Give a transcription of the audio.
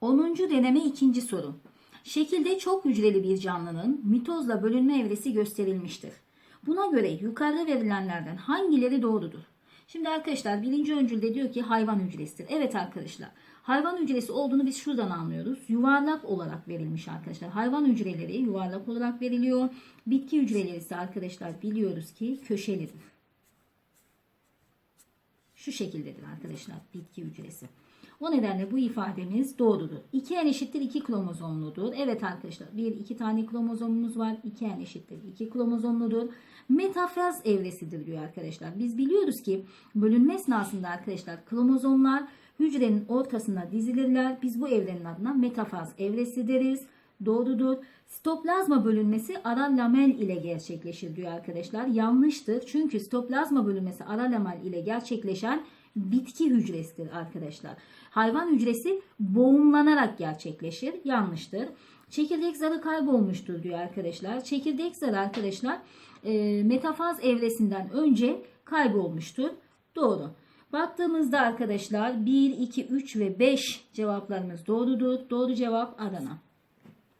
10. deneme ikinci soru. Şekilde çok hücreli bir canlının mitozla bölünme evresi gösterilmiştir. Buna göre yukarıda verilenlerden hangileri doğrudur? Şimdi arkadaşlar birinci öncülde diyor ki hayvan hücresidir. Evet arkadaşlar hayvan hücresi olduğunu biz şuradan anlıyoruz. Yuvarlak olarak verilmiş arkadaşlar. Hayvan hücreleri yuvarlak olarak veriliyor. Bitki hücreleri ise arkadaşlar biliyoruz ki köşelidir. Şu şekildedir arkadaşlar bitki hücresi. O nedenle bu ifademiz doğrudur. 2n eşittir 2 kromozomludur. Evet arkadaşlar bir iki tane kromozomumuz var. 2n eşittir 2 kromozomludur. Metafaz evresidir diyor arkadaşlar. Biz biliyoruz ki bölünme esnasında arkadaşlar kromozomlar hücrenin ortasına dizilirler. Biz bu evrenin adına metafaz evresi deriz. Doğrudur. Sitoplazma bölünmesi ara lamel ile gerçekleşir diyor arkadaşlar. Yanlıştır. Çünkü sitoplazma bölünmesi ara lamel ile gerçekleşen bitki hücresidir arkadaşlar. Hayvan hücresi boğumlanarak gerçekleşir. Yanlıştır. Çekirdek zarı kaybolmuştur diyor arkadaşlar. Çekirdek zarı arkadaşlar e, metafaz evresinden önce kaybolmuştur. Doğru. Baktığımızda arkadaşlar 1, 2, 3 ve 5 cevaplarımız doğrudur. Doğru cevap Adana.